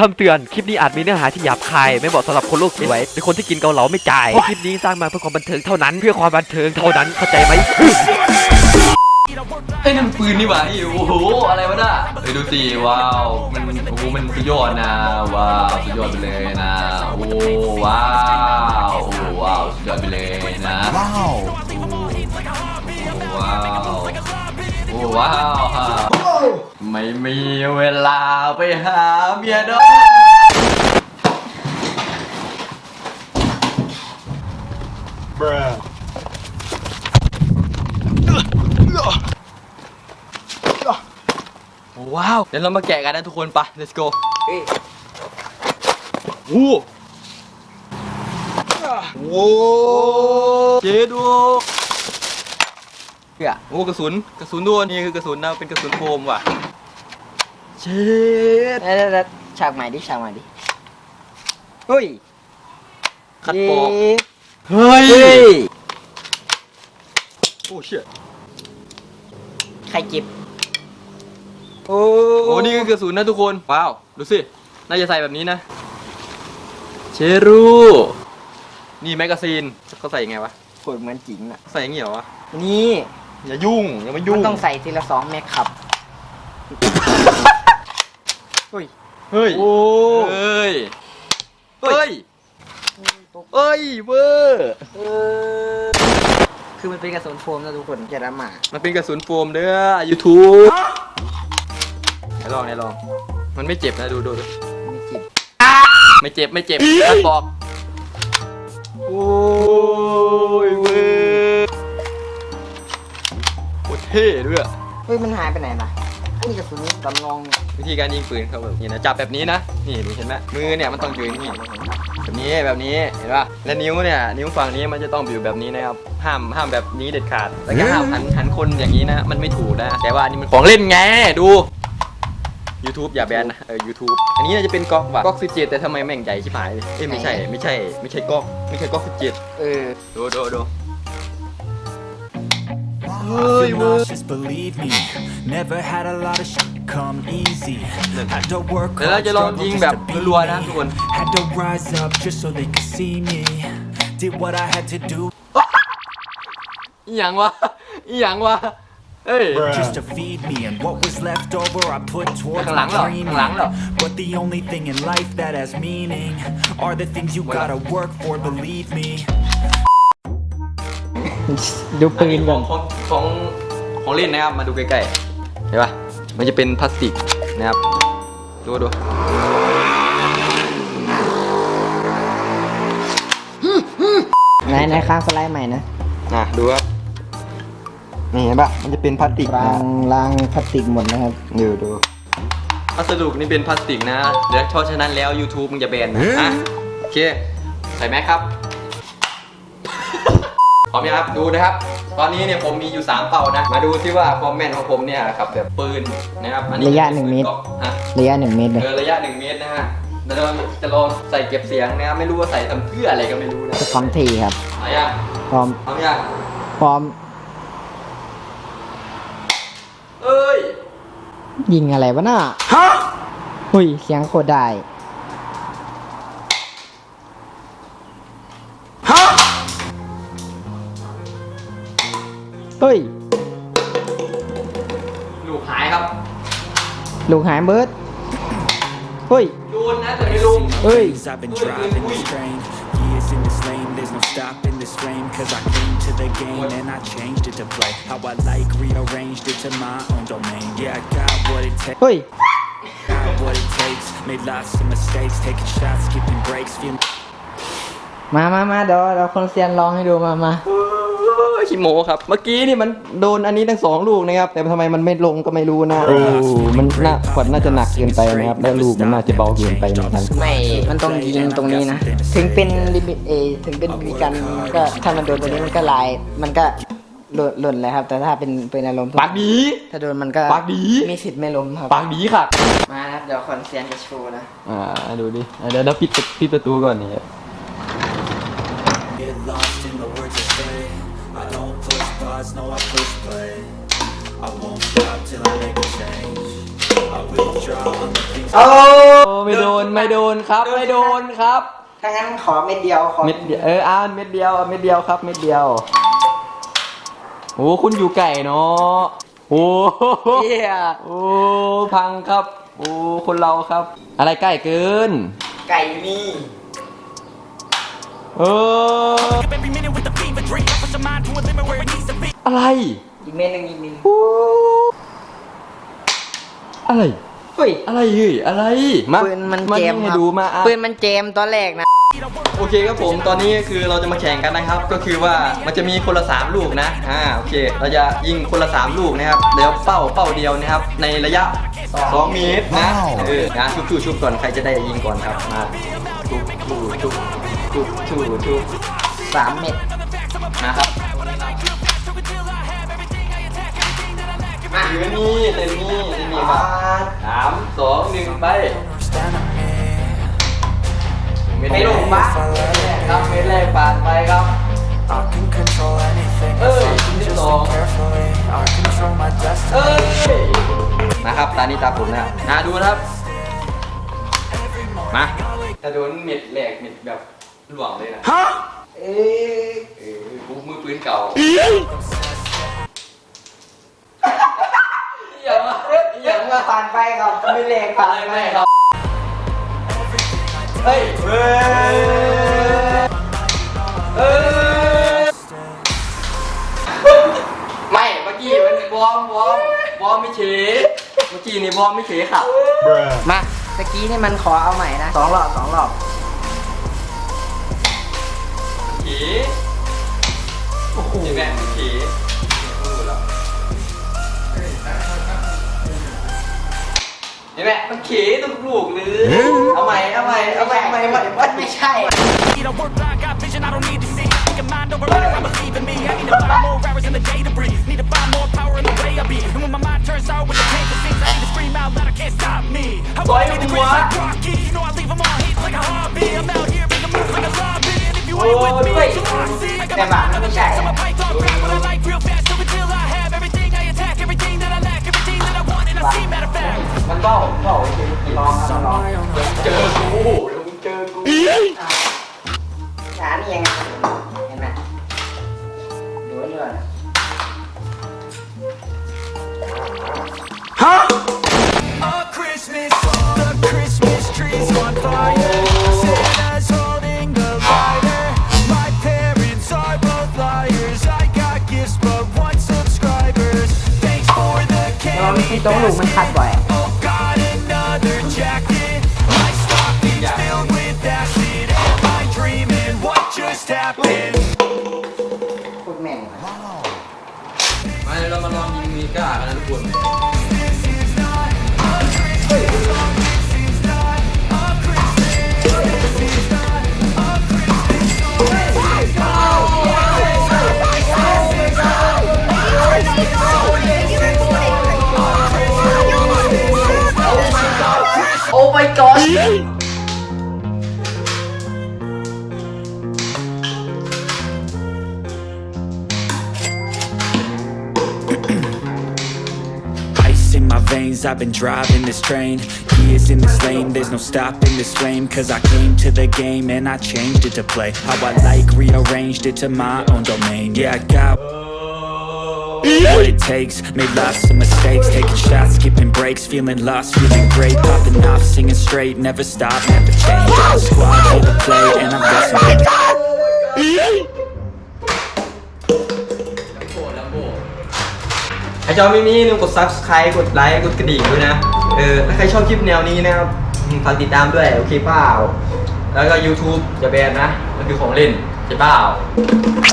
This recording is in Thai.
คำเตือน คลิปนี้อาจมีเนื้อหาที่หยาบคาย ไม่เหมาะสำหรับคนโลกสวยหรือคนที่กินเกาเหลาไม่จ่ายเพราะคลิปนี้สร้างมาเพื่อความบันเทิงเท่านั้น เพื่อความบันเทิงเท่านั้น เข้าใจไหมไอ้ยนั่นมันปืนนี่หว่าไอ้โอ้โห อะไรวะน่ะเฮ้ยดูสิว้าว มันโอ้โหมันสุดยอดนะ ว้าวสุดยอดไปเลยนะ โอ้ว้าวโอ้ว้าวสุดยอดไปเลยนะ ว้าวว้าวโอ้ว้าวฮะ ไม่มีเวลาไปหาเมียน้อยว้าว เดี๋ยวเรามาแกะกันนะทุกคนไป let's go โอ้โหเจดูเฮ้ยโอ้กระสุน กระสุนด้วยนี่คือกระสุนนะเป็นกระสุนโฟมว่ะ เช็ดแล้วฉากใหม่ดิฉากใหม่ดิเฮ้ยคัดปอกเฮ้ยโอ้เชี่ยใครเก็บโอ้โอ้นี่คือกระสุนนะทุกคนว้าวดูสิน่าจะใส่แบบนี้นะ เชรูนี่แมกกาซีนเขาใส่ยังไงวะโคตรเหมือนจริงอะใส่อย่างงี้เหรอวะนี่อย่ายุ่งอย่ามายุ่มังนต้องใส่ทีละสองแม็กครับ เฮ้ย เฮ้ย โอ้เฮ้ย เฮ้ย เฮ้ยเวอร์เออคือมันเป็นกระสุนโฟมนะทุกคนอย่าละหมา มันเป็นกระสุนโฟมเด้อ YouTube ไหนลองไหนลอง มันไม่เจ็บนะดูดูดูไม่จิบไม่เจ็บไม่เจ็บท่านบอก โอ้ยเวอร์โคตรเท่ด้วย เฮ้ยมันหายไปไหนล่ะ นี่กระสุนตำลองเนี่ยวิธีการยิงปืนเขาแบบนี้นะจับแบบนี้นะนี่ดูเห็นไหมมือเนี่ยมันต้องอยู่อย่างนี้แบบนี้แบบนี้เห็นป่ะและนิ้วเนี่ยนิ้วฝั่งนี้มันจะต้องอยู่แบบนี้นะครับห้ามห้ามแบบนี้เด็ดขาดแล้วก็ห้ามหันหันคนอย่างนี้นะมันไม่ถูกนะแต่ว่าอันนี้มันของเล่นไงดู YouTube อย่าแบนนะเออ YouTube อันนี้น่าจะเป็นก๊อกว่ะก๊อก17 แต่ทำไมแม่งใหญ่ชิบหายเลยเอ้ยไม่ใช่ไม่ใช่ ไม่ใช่ก๊อกไม่ใช่ก๊อก17เออดูดูดู I feel nauseous, believe me. Never had a lot of shit come easy. Had to work เดี๋ยวเรา hard, จะลอง struggle ยิง just แบบ to be รัวๆนะทุกคน me. Had to rise up just so they could see me. Did what I had to do อีหยังวะอีหยังวะเอ้ย just to feed me. And what was left over, I put towards Thằng my lắng rồi, thằng dreaming. lắng rồi. But the only thing in life that has meaning are the things you Voilà. gotta work for, believe me. ดูปืน ข ก่ อ อง น ของ ง ของของเล่นนะครับ มาดูใกล้ๆ เห็นปะมันจะเป็นพลาสติกนะครับ ดูดูไหนไหนค้างสไลด์ใหม่นะนะดูครับ นี่เห็นปะมันจะเป็นพลาสติกรางรางพลาสติกหมดนะครับดูดูพัสดุนี่เป็นพลาสติกนะ เดี๋ยวเพราะฉะนั้นแล้ว YouTube มึงจะแบนนะอะโอเค ใส่แม็กครับ พร้อมยังครับดูนะครับ ตอนนี้เนี่ยผมมีอยู่ 3 เป่านะ มาดูซิว่าความแม่นของผมเนี่ยครับแบบปืนนะครับอันนี้ระยะหนึ่งเมตรอะระยะหนึ่งเมตรเลยเออระยะ 1 เมตรนะฮะแล้วเราจะลองใส่เก็บเสียงนะครับไม่รู้ว่าใส่ทำเพื่ออะไรก็ไม่รู้นะจะพร้อมทีครับ เอายังพร้อมเอายังพร้อม เอ้ยยิงอะไรวะน่ะฮะ หุยเสียงโคตรได้ เฮ้ย ลูกหายครับ ลูกหายเบิร์ดเฮ้ย โดนนะแต่ไม่ลง Hey. Days I've been driving this train Years in this lane, there's no stopping this flame Cause I came to the game and I changed it to play How I like, rearranged it to my own domain Yeah, I got what it takes, เฮ้ย got what it takes Made lots of mistakes, taking shots, skipping breaks Feeling มามามาเดี๋ยวเราคนเซียนลองให้ดูมามา เอ อขี้โมครับ เมื่อกี้นี่มันโดนอันนี้ทั้งสองลูกนะครับ แต่ทำไมมันไม่ลงก็ไม่รู้นะโอ้มันน่าขวดน่าจะหนักเกินไปนะครับ แล้วลูกมันน่าจะเบาเกินไปเหมือนกันไม่ มันต้องยิงตรงนี้นะ ถึงเป็นลิมิตเอ ถึงเป็นบีกันมันก็ถ้ามันโดนตรงนี้มันก็ลาย มันก็หล่นหล่นเลยครับ แต่ถ้าเป็นเป็นอารมณ์ปากดีถ้าโดนมันก็ปากดีมีสิทธิ์ไม่ล้มครับปากดีค่ะ มาครับเดี๋ยวคอนเซียนจะโชว์นะ อ่าดูดิอะเดี๋ยวเราปิดปิดประตูก่อนนี่ push pause, no I push play I won't stop till I make a change I withdraw on the things โอ้ไม่โดนไม่โดนครับไม่โดนครับถ้างั้นขอเม็ดเดียวขอเม็ดเดียวเอออ่าเม็ดเดียวเม็ดเดียวครับเม็ดเดียวโอ้คุณอยู่ไก่เนาะโอ้โหเฮียโอ้พังครับโอ้คนเราครับ อะไรใกล้เกิน ไก่อยู่นี่เออ Every minute with the fever dream. Push your mind to a limit where it needs to be. อะไร อีกเม็ดหนึงอีกเม็ดหนึ่งโอ้อะไร เฮ้ย อะไรเฮ้ยอะไร มาปืนมันมาเจมให้ครับดูมาอะ ปืนมันเจมตอนแรกนะ โอเคครับผมตอนนี้คือเราจะมาแข่งกันนะครับ ก็คือว่ามันจะมีคนละ 3 ลูกนะอ่าโอเค เราจะยิงคนละ 3 ลูกนะครับแล้วเป้าเป้าเดียวนะครับ ในระยะ2เมตรนะเออนะชุบชุบชุบก่อนใครจะได้ยิงก่อนครับมาชุบชุบชุบชุบชุบชุบสามเม็ด มาอยู่นี่เต็มนี่เต็มนี่ครับสามสองหนึ่งไปไม่ลงปะครับเม็ดแรกผ่านไปครับ I can control anything. Ơi, if I can xin just lỗi. look carefully. I control my destiny. เอ้ยนะครับตานี้ตาผมนะนาดูนะครับ มาจะโดนเม็ดแหลกเม็ดแบบหลวงเลยนะเอ้ยเออกูมือปืนเก่า อย่ามาอย่ายังมามาผ่านไปครับไม่แรงผ่านไรไปไม่ครับเฮ้ยเฮ้ยเอ้ยไม่เมื่อกี้มันวอร์มวอร์มวอร์มไม่เฉยเมื่อกี้นี่วอร์มไม่เฉยครับมาตะกี้นี่มันขอเอาใหม่นะสองรอบสองรอบผีโอ้โหแม่งผี นไหมมันเขทุกลูกเลยเอาใหม่ เอาใหม่ เอาใหม่เอาใหม่เอาใหม่เอาใหม่ ไม่ใช่ Need a work blind, got vision I don't need to see. Think of mind over matter, I believe in me. I need to find more hours in the day to breathe. Need to find more power in the way I be. And when my mind turns sour with the pain that seems, I need to scream out loud, I can't stop me. I Boy, wanna be the you greatest what? like Rocky. You know I leave them all hate like a hobby. I'm out here making moves like a zombie. And if you ain't Oh, with me, wait. you lost. See, I got Step my out, mind on the let me tracks. try I'm a it. python crap, but I like real fast. มันเบ้าเบ้าเฉยลองครับลองเจอกูเดี๋ยวมึงเจอกูหานี่ยังไงเห็นไหมดูไว้ด้วยนะ A Christmas, the Christmas tree's on fire. Santa's holding the lighter. My parents are both liars. I got gifts, but one subscribers. Thanks for the เราไม่ candy ใช่โต๊ะลูกมันคัด basket. บ่อย Oh, got another jacket. My stocking's filled with acid. Am I dreaming? What just happened? พูดแม่ง มาเดี๋ยวเรามาลองยิงมีก้ากันนะทุกคน โอ้ my gosh! Ice in my veins, I've been driving this train. Years in this lane, there's no stopping this flame. Cause I came to the game and I changed it to play. How I like, rearranged it to my own domain. Yeah, I got what it takes Made lots of mistakes, taking shots, skipping breaks Feeling lost, feeling great, popping off, singing straight Never stop, never change, got squad here to play And I'm guessing ใครชอบคลิปนี้ลืมกด subscribe กดไลค์กดกระดิ่งด้วยนะ เออถ้าใครชอบคลิปแนวนี้นะครับอืมฝากติดตามด้วย โอเคเปล่า แล้วก็ YouTube จะแบนนะ มันคือของเล่นใช่เปล่า